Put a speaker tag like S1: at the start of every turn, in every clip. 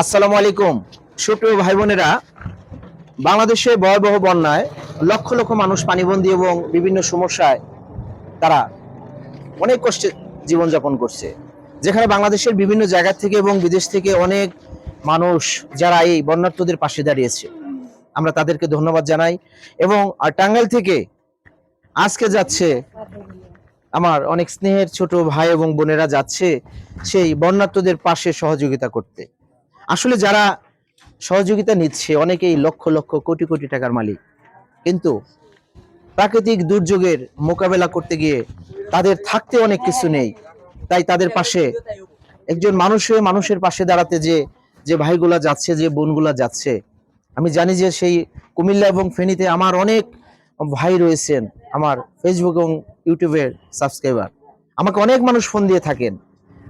S1: আসসালামু আলাইকুম। সুপ্রিয় ভাই বোনেরা বাংলাদেশে ভয়াবহ বন্যায় লক্ষ লক্ষ মানুষ পানিবন্দী এবং বিভিন্ন সমস্যায় তারা অনেক কষ্টে জীবনযাপন করছে। যেখানে বাংলাদেশের বিভিন্ন জায়গা থেকে এবং বিদেশ থেকে অনেক মানুষ, যারা এই বন্যার্থদের পাশে দাঁড়িয়েছে। আমরা তাদেরকে ধন্যবাদ জানাই এবং টাঙ্গাইল থেকে আজকে যাচ্ছে আমার অনেক স্নেহের ছোট ভাই এবং বোনেরা যাচ্ছে সেই বন্যার্থদের পাশে সহযোগিতা করতে। আসলে যারা সহযোগিতা নিচ্ছে অনেকেই লক্ষ লক্ষ কোটি কোটি টাকার মালিক। কিন্তু প্রাকৃতিক দুর্যোগের মোকাবেলা করতে গিয়ে তাদের থাকতে অনেক কিছু নেই। তাই তাদের পাশে একজন মানুষ হয়ে মানুষের পাশে দাঁড়াতে যে যে ভাইগুলা যাচ্ছে, যে বোনগুলা যাচ্ছে। আমি জানি যে সেই কুমিল্লা এবং ফেনীতে আমার অনেক ভাই রয়েছেন আমার ফেসবুক এবং ইউটিউবের সাবস্ক্রাইবার আমাকে অনেক মানুষ ফোন দিয়ে থাকেন।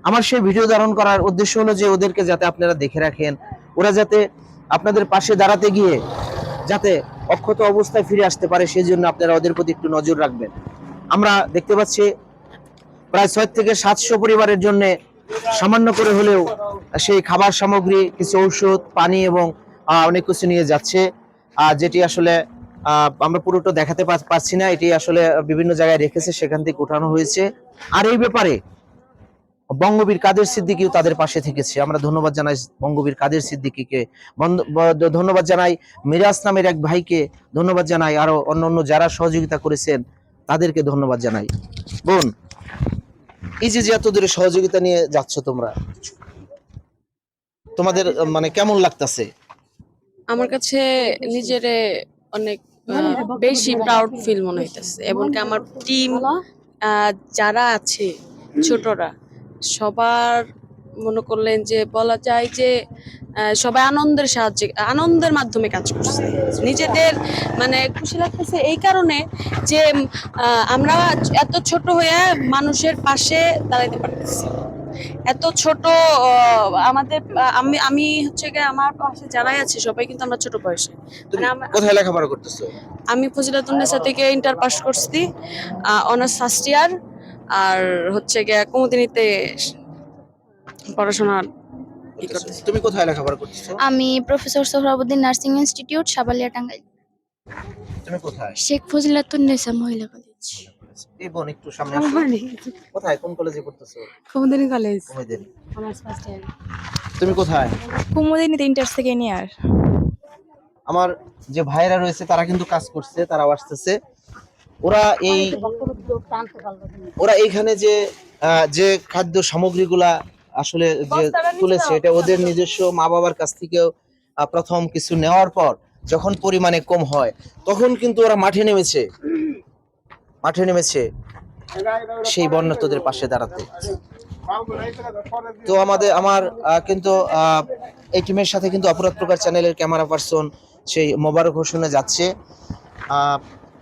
S1: আমার সেই ভিডিও ধারণ করার উদ্দেশ্য হলো যে ওদেরকে যাতে আপনারা দেখে রাখেন। ওরা যাতে আপনাদের পাশে দাঁড়াতে গিয়ে যাতে অক্ষত অবস্থায় ফিরে আসতে পারে, সেই জন্য আপনারা ওদের প্রতি একটু নজর রাখবেন। আমরা দেখতে পাচ্ছি, প্রায় ছয় থেকে সাতশো পরিবারের জন্য সামান্য করে হলেও সেই খাবার সামগ্রী, কিছু ঔষধ, পানি এবং অনেক কিছু নিয়ে যাচ্ছে। আর যেটি আসলে আমরা পুরোটা দেখাতে পারছি না। এটি আসলে বিভিন্ন জায়গায় রেখেছে, সেখান থেকে উঠানো হয়েছে। আর এই ব্যাপারে বঙ্গবীর কাদের সিদ্দিকিও তাদের পাশে থেকেছে। আমরা ধন্যবাদ জানাই বঙ্গবীর কাদের সিদ্দিকিকে। ধন্যবাদ জানাই মিরাজ নামের এক ভাইকে। ধন্যবাদ জানাই আরও অন্য অন্য যারা সহযোগিতা করেছেন, তাদেরকে ধন্যবাদ জানাই। বোন, এই যে যে এত দূরে সহযোগিতা নিয়ে যাচ্ছ তোমরা, তোমাদের মানে কেমন লাগতাছে?
S2: আমার কাছে নিজেরে অনেক বেশি প্রাউড ফিল মনে হইতেছে। এবং কি আমার টিম যারা আছে ছোটরা সবার মনে করলেন যে বলা যায় যে সবাই আনন্দের সাহায্যে আনন্দের মাধ্যমে কাজ করছে। নিজেদের মানে খুশি লাগতেছে এই কারণে যে আমরা এত ছোট হয়ে মানুষের পাশে দাঁড়াইতে পারতেছি। এত ছোট আহ, আমাদের আমি আমি হচ্ছে গিয়ে আমার পাশে যারাই আছে সবাই কিন্তু আমরা ছোট বয়সে।
S1: তুমি
S2: মানে
S1: কোথায় লেখাপড়া করতেছো?
S2: আমি ফজিলাতুন্নেসা থেকে ইন্টার পাস করছি অনার্স ফার্স্ট ইয়ার আর হচ্ছে গিয়ে কুমুদিনীতে করতেছি।
S1: তুমি কোথায় লেখাপড়া করতেছো?
S3: আমি professor Sohrabuddin nursing institute Sabalia Tangail.
S1: তুমি কোথায়?
S3: শেখ ফজিলাতুন্নেসা মহিলা কলেজ।
S1: এই বোন একটু সামনে আসো। কোথায়? কোন কলেজে পড়তেছো?
S4: কুমুদিনী কলেজ
S1: কুমিদের
S4: অনার্স ফার্স্ট ইয়ার
S1: তুমি কোথায়?
S4: কুমুদিনীতে ইন্টার সেকেন্ড ইয়ার
S1: আমার যে ভাইরা রয়েছে তারা কিন্তু কাজ করছে তারাও আসতেছে। ওরা এই ওরা এইখানে যে যে খাদ্য সামগ্রীগুলা আসলে যে তুলেছে এটা ওদের নিজস্ব মা বাবার কাছ থেকেও প্রথম কিছু নেওয়ার পর যখন পরিমাণে কম হয় তখন কিন্তু ওরা মাঠে নেমেছে। মাঠে নেমেছে সেই বন্যার্থদের পাশে দাঁড়াতে। তো আমাদের আমার কিন্তু এই টিমের সাথে কিন্তু অপরাধ প্রকার চ্যানেলের ক্যামেরা পার্সন সেই মোবারক হোসেনে যাচ্ছে।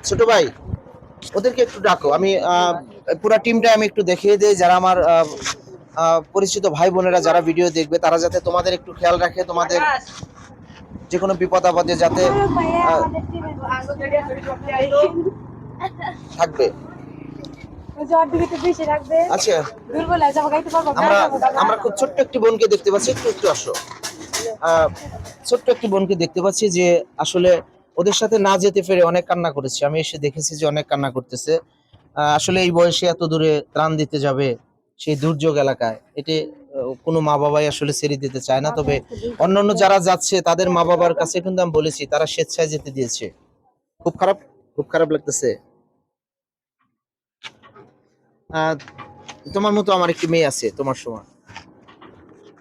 S1: ছোট ভাই, ওদেরকে একটু ডাকো। আমি পুরো টিমটা আমি একটু দেখিয়ে দিই। যারা আমার পরিচিত ভাই বোনেরা যারা ভিডিও দেখবে, তারা যাতে তোমাদের একটু খেয়াল রাখে, তোমাদের যে কোনো বিপদ আপদে যাতে থাকবে? আচ্ছা। আমরা আমরা খুব ছোট্ট একটি বোনকে দেখতে পাচ্ছি একটু একটু আসো। ছোট্ট একটি বোনকে দেখতে পাচ্ছি যে আসলে ওদের সাথে না যেতে পেরে অনেক কান্না করেছে। আমি এসে দেখেছি যে অনেক কান্না করতেছে। আসলে এই বয়সে এত দূরে ত্রাণ দিতে যাবে সেই দুর্যোগ এলাকায় এটি কোনো মা বাবাই আসলে ছেড়ে দিতে চায় না। তবে অন্যান্য যারা যাচ্ছে তাদের মা বাবার কাছে কিন্তু আমি বলেছি তারা স্বেচ্ছায় যেতে দিয়েছে। খুব খারাপ খুব খারাপ লাগতেছে। তোমার মতো আমার একটি মেয়ে আছে তোমার সময়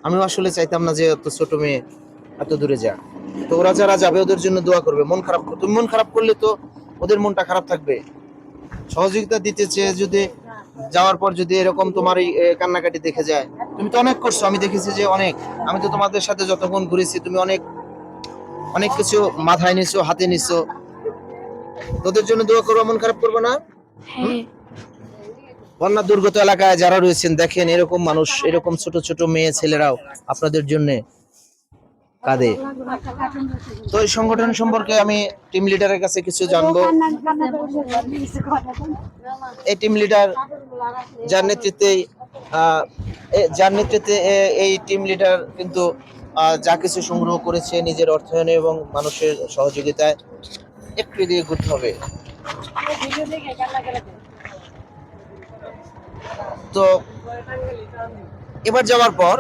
S1: আমিও আসলে চাইতাম না যে এত ছোট মেয়ে এত দূরে যাক। তো ওরা যারা যাবে ওদের জন্য দোয়া করবে। মন খারাপ তুমি মন খারাপ করলে তো ওদের মনটা খারাপ থাকবে। সহযোগিতা দিতে চেয়ে যদি যাওয়ার পর যদি এরকম তোমার এই কান্নাকাটি দেখে যায়, তুমি তো অনেক করছ, আমি দেখেছি যে অনেক। আমি তো তোমাদের সাথে যতক্ষণ ঘুরেছি, তুমি অনেক অনেক কিছু মাথায় নিছো, হাতে নিছো। তোদের জন্য দোয়া করব, মন খারাপ করব না?
S3: হ্যাঁ।
S1: বন্যা দুর্গত এলাকায় যারা রয়েছেন, দেখেন এরকম মানুষ, এরকম ছোট ছোট মেয়ে ছেলেরাও আপনাদের জন্য কাঁদে। তো এই সংগঠন সম্পর্কে আমি টিম লিডারের কাছে কিছু জানব। এই টিম লিডার যার নেতৃত্বে যার নেতৃত্বে এই টিম লিডার কিন্তু যা কিছু সংগ্রহ করেছে নিজের অর্থায়নে এবং মানুষের সহযোগিতায়, একটু দিয়ে ঘুরতে হবে। তো এবার যাওয়ার পর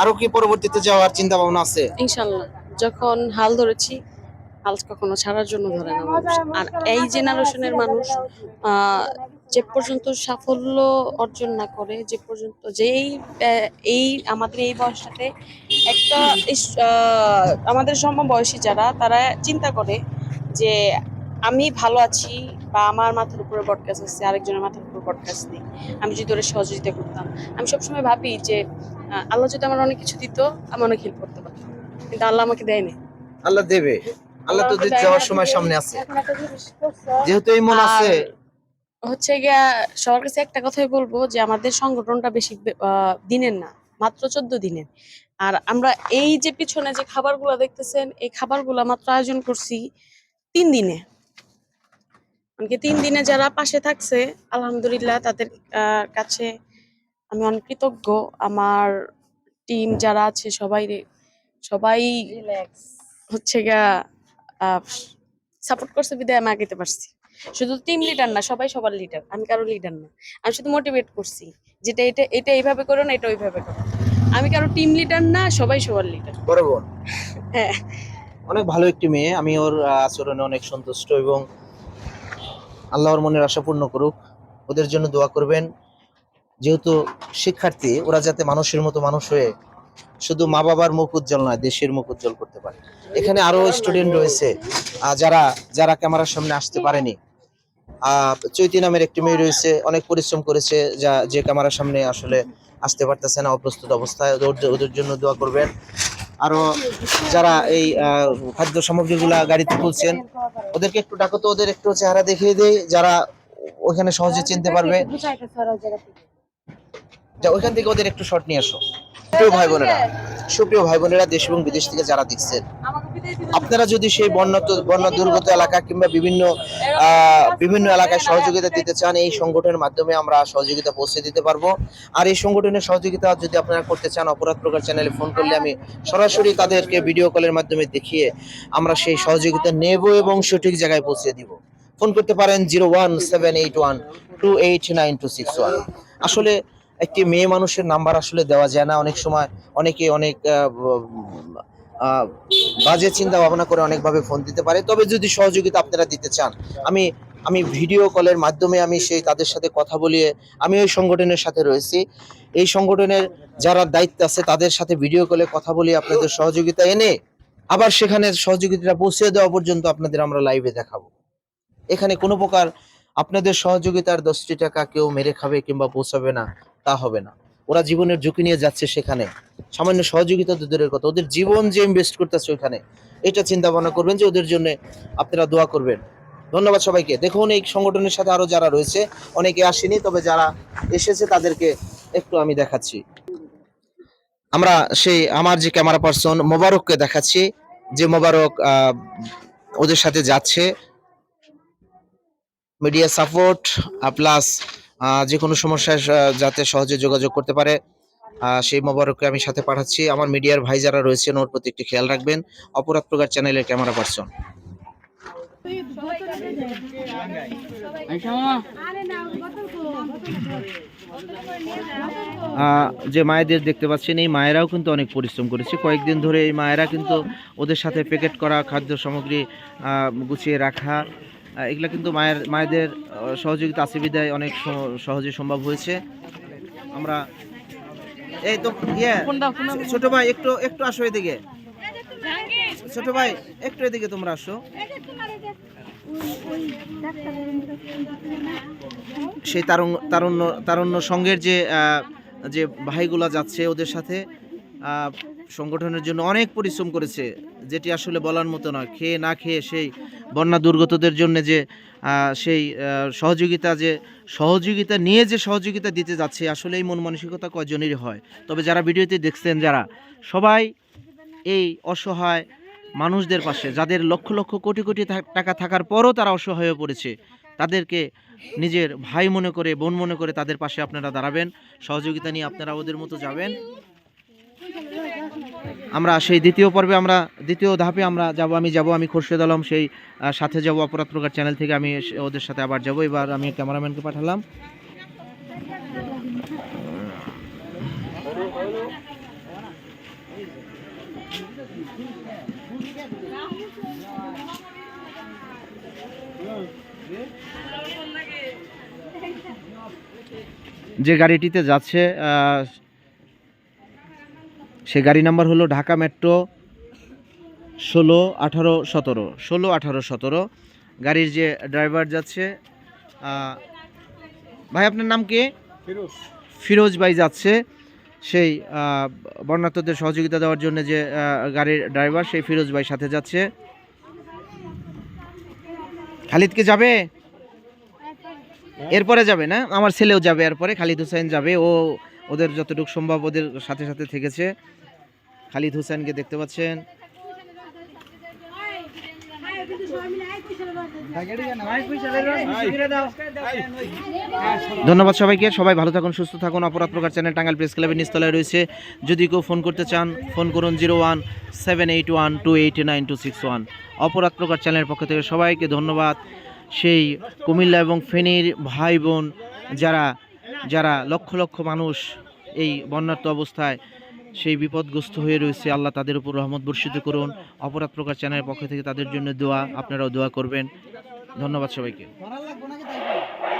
S1: আরও কি পরবর্তীতে যাওয়ার চিন্তা ভাবনা আছে?
S2: ইনশাল্লাহ যখন হাল ধরেছি, হাল কখনো ছাড়ার জন্য ধরে না আর এই জেনারেশনের মানুষ যে পর্যন্ত সাফল্য অর্জন না করে, যে পর্যন্ত যেই এই আমাদের এই বয়সটাতে একটা আমাদের সমবয়সী যারা, তারা চিন্তা করে যে আমি ভালো আছি বা আমার মাথার উপরে পডকাস্ট আছে, আরেকজনের মাথার পডকাস্ট নেই। আমি যদি ওরা সহযোগিতা করতাম। আমি সবসময় ভাবি যে আল্লাহ যদি আমার অনেক কিছু দিত আমি অনেক হেল্প করতে পারতাম। কিন্তু আল্লাহ আমাকে দেয়নি।
S1: আল্লাহ দেবে। আল্লাহ তো
S2: দেয়
S1: যাওয়ার সময় সামনে আছে। যেহেতু এই মন আছে।
S2: হচ্ছে গিয়া সবার কাছে একটা কথাই বলব যে আমাদের সংগঠনটা বেশি আহ, দিনের না মাত্র চোদ্দ দিনের। আর আমরা এই যে পিছনে যে খাবারগুলো দেখতেছেন এই খাবারগুলো মাত্র আয়োজন করছি তিন দিনে। এমনকি তিন দিনে যারা পাশে থাকছে আলহামদুলিল্লাহ তাদের আহ, কাছে আমি অনেক কৃতজ্ঞ। আমার টিম যারা আছে সবাই সবাই হচ্ছে সাপোর্ট করছে বিদায় আমি আগাইতে পারছি। শুধু টিম লিডার না সবাই সবার লিডার আমি কারও লিডার না। আমি শুধু মোটিভেট করছি যেটা এটা এটা এইভাবে করো না এটা ওইভাবে করো। আমি কারও টিম লিডার না সবাই সবার লিডার
S1: বড় বোন
S2: হ্যাঁ।
S1: অনেক ভালো একটি মেয়ে। আমি ওর আচরণে অনেক সন্তুষ্ট এবং আল্লাহর মনের আশা পূর্ণ করুক। ওদের জন্য দোয়া করবেন। যেহেতু শিক্ষার্থী, ওরা যাতে মানুষের মতো মানুষ হয়ে শুধু মা বাবার মুখ উজ্জ্বল নয়, দেশের মুখ উজ্জ্বল করতে পারে। এখানে আরও স্টুডেন্ট রয়েছে যারা যারা ক্যামেরার সামনে আসতে পারেনি। চৈতি নামের একটি মেয়ে রয়েছে, অনেক পরিশ্রম করেছে, যা, যে ক্যামেরার সামনে আসলে আসতে পারতেছে না, অপ্রস্তুত অবস্থায়। ওদের জন্য দোয়া করবেন। আরও যারা এই খাদ্য সামগ্রীগুলা গাড়িতে তুলছেন ওদেরকে একটু ডাকো তো ওদের একটু চেহারা দেখিয়ে দেই যারা ওখানে সহজে চিনতে পারবে। ওইখান থেকে ওদের একটু শর্ট নিয়ে আসো। প্রিয় ভাই বোনেরা সুপ্রিয় ভাই বোনেরা দেশ এবং বিদেশ থেকে যারা দেখছেন, আপনারা যদি সেই বন্যা বন্যা দুর্গত এলাকা কিংবা বিভিন্ন বিভিন্ন এলাকায় সহযোগিতা দিতে চান, এই সংগঠনের মাধ্যমে আমরা সহযোগিতা পৌঁছে দিতে পারব। আর এই সংগঠনের সহযোগিতা যদি আপনারা করতে চান, অপরাধ প্রকার চ্যানেলে ফোন করলে আমি সরাসরি তাদেরকে ভিডিও কলের মাধ্যমে দেখিয়ে আমরা সেই সহযোগিতা নেব এবং সঠিক জায়গায় পৌঁছে দিব। ফোন করতে পারেন zero one seven eight one two eight nine two six one. আসলে একটি মেয়ে মানুষের নাম্বার আসলে দেওয়া যায় না। অনেক সময় অনেকে অনেক বাজে চিন্তা ভাবনা করে অনেকভাবে ফোন দিতে পারে। তবে যদি সহযোগিতা আপনারা দিতে চান, আমি আমি ভিডিও কলের মাধ্যমে আমি সেই তাদের সাথে কথা বলিয়ে আমি ওই সংগঠনের সাথে রয়েছি। এই সংগঠনের যারা দায়িত্ব আছে, তাদের সাথে ভিডিও কলে কথা বলিয়ে আপনাদের সহযোগিতা এনে আবার সেখানে সহযোগিতাটা পৌঁছে দেওয়া পর্যন্ত আপনাদের আমরা লাইভে দেখাবো। এখানে কোনো প্রকার আপনাদের সহযোগিতার দশটি টাকা কেউ মেরে খাবে কিংবা পৌঁছাবে না। তা হবে না। ওরা জীবনের ঝুঁকি নিয়ে যাচ্ছে সেখানে। সামান্য সহযোগিতা তো কথা। ওদের জীবন যে ইনভেস্ট করতেছে ওইখানে। এটা চিন্তা ভাবনা করবেন যে ওদের জন্য আপনারা দোয়া করবেন। ধন্যবাদ সবাইকে। দেখুন, এই সংগঠনের সাথে আরও যারা রয়েছে, অনেকে আসেনি, তবে যারা এসেছে তাদেরকে একটু আমি দেখাচ্ছি। আমরা সেই আমার যে ক্যামেরা পার্সন মোবারককে দেখাচ্ছি, যে মোবারক ওদের সাথে যাচ্ছে। মিডিয়া সাপোর্ট প্লাস যে কোনো সমস্যায় যাতে সহজে যোগাযোগ করতে পারে সেই মোবারককে আমি সাথে পাঠাচ্ছি। আমার মিডিয়ার ভাই যারা রয়েছেন, ওর প্রতি একটু খেয়াল রাখবেন। অপরাধ প্রকার চ্যানেলের ক্যামেরা পার্সন। যে মায়েদের দেখতে পাচ্ছেন, এই মায়েরাও কিন্তু অনেক পরিশ্রম করেছে। কয়েকদিন ধরে এই মায়েরা কিন্তু ওদের সাথে প্যাকেট করা, খাদ্য সামগ্রী গুছিয়ে রাখা এগুলা কিন্তু মায়ের মায়েদের সহযোগিতা আছে বিদায় অনেক সহজে সম্ভব হয়েছে। আমরা এই তো ইয়ে ছোট ভাই একটু একটু আসো এদিকে। ছোট ভাই একটু এদিকে তোমরা আসো। সেই তারুণ্য তারুণ্য তারুণ্য সঙ্গের যে আহ, যে ভাইগুলা যাচ্ছে ওদের সাথে আহ, সংগঠনের জন্য অনেক পরিশ্রম করেছে যেটি আসলে বলার মতো নয়। খেয়ে না খেয়ে সেই বন্যা দুর্গতদের জন্য যে সেই সহযোগিতা যে, সহযোগিতা নিয়ে যে সহযোগিতা দিতে যাচ্ছে আসলে এই মন মানসিকতা কয়জনেরই হয়। তবে যারা ভিডিওতে দেখছেন যারা, সবাই এই অসহায় মানুষদের পাশে, যাদের লক্ষ লক্ষ কোটি কোটি টাকা থাকার পরও তারা অসহায় হয়ে পড়েছে, তাদেরকে নিজের ভাই মনে করে, বোন মনে করে তাদের পাশে আপনারা দাঁড়াবেন। সহযোগিতা নিয়ে আপনারা ওদের মতো যাবেন। আমরা সেই দ্বিতীয় পর্বে আমরা, দ্বিতীয় ধাপে আমরা যাব, আমি যাব, আমি খোরশেদ আলম সেই সাথে যাব অপরাধ প্রকার চ্যানেল থেকে, আমি ওদের সাথে আবার যাব। এবার আমি ক্যামেরাম্যানকে পাঠালাম। যে গাড়িটিতে যাচ্ছে সে গাড়ি নাম্বার হলো ঢাকা মেট্রো ষোলো আঠারো সতেরো ষোলো আঠারো সতেরো। গাড়ির যে ড্রাইভার যাচ্ছে ভাই আপনার নাম কি? ফিরোজ। ভাই যাচ্ছে। সেই আহ, বর্ণাঢ্যদের সহযোগিতা দেওয়ার জন্য যে গাড়ির ড্রাইভার সেই ফিরোজ ভাই সাথে যাচ্ছে। খালিদকে যাবে? এরপরে যাবে না? আমার ছেলেও যাবে এরপরে। খালিদ হুসাইন যাবে। ও ওদের যতটুকু সম্ভব ওদের সাথে সাথে থেকেছে। খালিদ হুসাইনকে দেখতে পাচ্ছেন। ধন্যবাদ সবাইকে, সবাই ভালো থাকুন, সুস্থ থাকুন। অপরাধ প্রকার চ্যানেল টাঙ্গাইল প্রেস ক্লাবের নিচতলায় রয়েছে। যদি কেউ ফোন করতে চান, ফোন করুন zero one seven eight one two eight nine two six one. অপরাধ প্রকার চ্যানেলের পক্ষ থেকে সবাইকে ধন্যবাদ। সেই কুমিল্লা এবং ফেনীর ভাই বোন, যারা যারা লক্ষ লক্ষ মানুষ এই বন্যার্ত অবস্থায় সেই বিপদগ্রস্ত হয়ে রয়েছে। আল্লাহ তাদের উপর রহমত বর্ষিত করুন। অপরাধ প্রকার চ্যানেলের পক্ষ থেকে তাদের জন্য দোয়া, আপনারাও দোয়া করবেন। ধন্যবাদ সবাইকে।